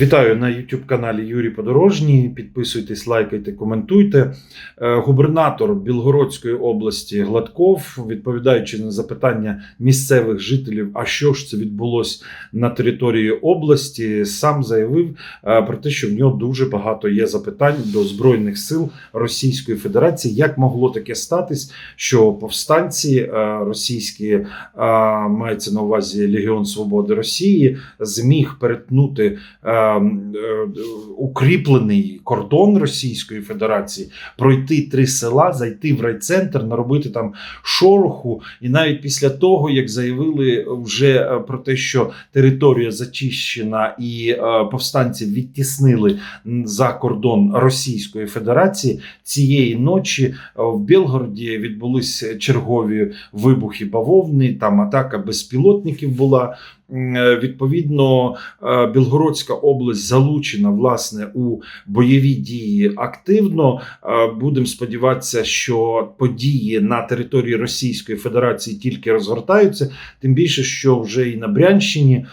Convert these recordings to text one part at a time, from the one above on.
Вітаю на youtube каналі Юрій Подорожній. Підписуйтесь, лайкайте, коментуйте. Е, Губернатор Білгородської області Гладков, відповідаючи на запитання місцевих жителів, а що ж це відбулося на території області, сам заявив е, про те, що в нього дуже багато є запитань до збройних сил Російської Федерації. Як могло таке статись, що повстанці е, російські мається на увазі Легіон Свободи Росії, зміг перетнути укріплений кордон Російської Федерації, пройти три села, зайти в райцентр, наробити там шороху, і навіть після того, як заявили вже е, про те, що територія зачищена і е, повстанців відтіснили за кордон Російської Федерації, цієї ночі е, в Білгороді відбулись чергові вибухи бавовни. Там атака безпілотників була. Е, Відповідно, е, Білгородська область залучена власне у бойові дії активно. Е, Будемо сподіватися, що події на території Російської Федерації тільки розгортаються, тим більше, що вже і на Брянщині.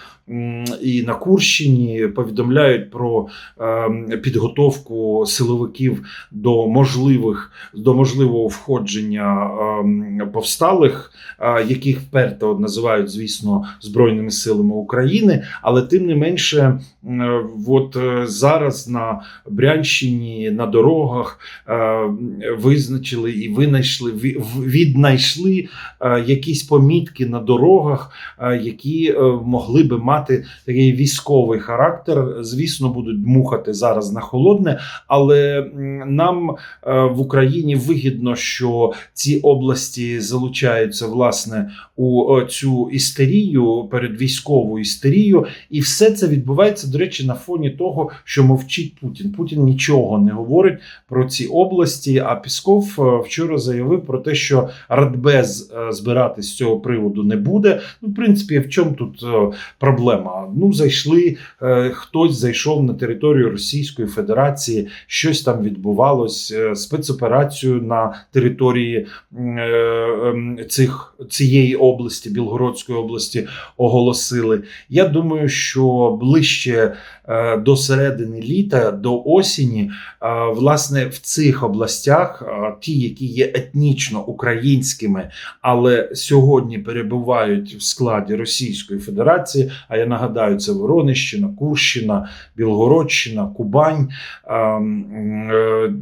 І на Курщині повідомляють про е, підготовку силовиків до можливих до можливого входження е, повсталих, е, яких вперто називають, звісно, збройними силами України. Але тим не менше, от е, зараз на Брянщині на дорогах е, визначили і винайшли ві- віднайшли якісь помітки на дорогах, які могли би мати такий військовий характер. Звісно, будуть дмухати зараз на холодне, але нам е, в Україні вигідно, що ці області залучаються власне у цю істерію, передвійськову істерію, і все це відбувається, до речі, на фоні того, що мовчить Путін. Путін нічого не говорить про ці області. А Пісков е, вчора заявив про те, що Радбез е, збиратись з цього приводу не буде. Ну, в принципі, в чому тут е, проблема? Ну, зайшли, е, хтось зайшов на територію Російської Федерації, щось там відбувалось, е, спецоперацію на території е, ем, цих цієї області, Білгородської області, оголосили. Я думаю, що ближче е, до середини літа, до осені, е, власне, в цих областях, е, ті, які є етнічно українськими, але сьогодні перебувають в складі Російської Федерації. А я нагадаю, це Воронищина, Курщина, Білгородщина, Кубань.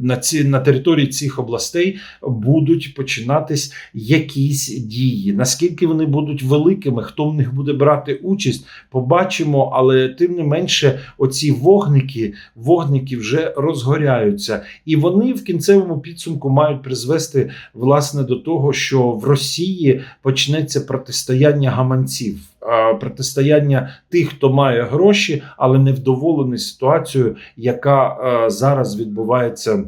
На ці на території цих областей будуть починатись якісь дії. Наскільки вони будуть великими, хто в них буде брати участь, побачимо. Але тим не менше, оці вогники, вогники вже розгоряються, і вони в кінцевому підсумку мають призвести власне до того, що в Росії почнеться протистояння гаманців. Протистояння тих, хто має гроші, але не вдоволений ситуацією, яка зараз відбувається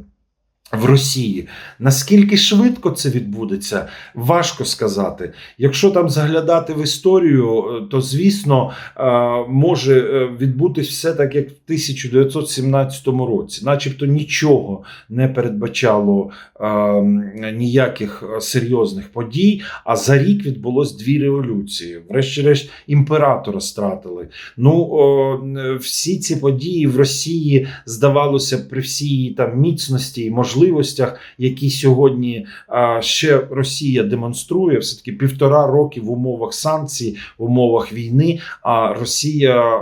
в Росії. Наскільки швидко це відбудеться, важко сказати. Якщо там заглядати в історію, е, то звісно е, може е, відбутись все так, як в 1917 році, начебто нічого не передбачало е, ніяких серйозних подій. А за рік відбулось дві революції. Врешті-решт імператора стратили. Ну всі ці події в Росії здавалося при всій там міцності і можливостях, які сьогодні ще Росія демонструє, все таки півтора роки в умовах санкцій, в умовах війни. А Росія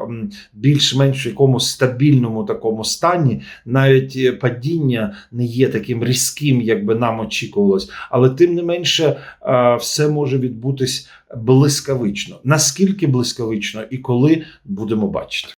більш-менш в якомусь стабільному такому стані, навіть е, падіння не є таким різким, як би нам очікувалось. Але тим не менше, все може відбутись блискавично. Наскільки блискавично і коли будемо бачити.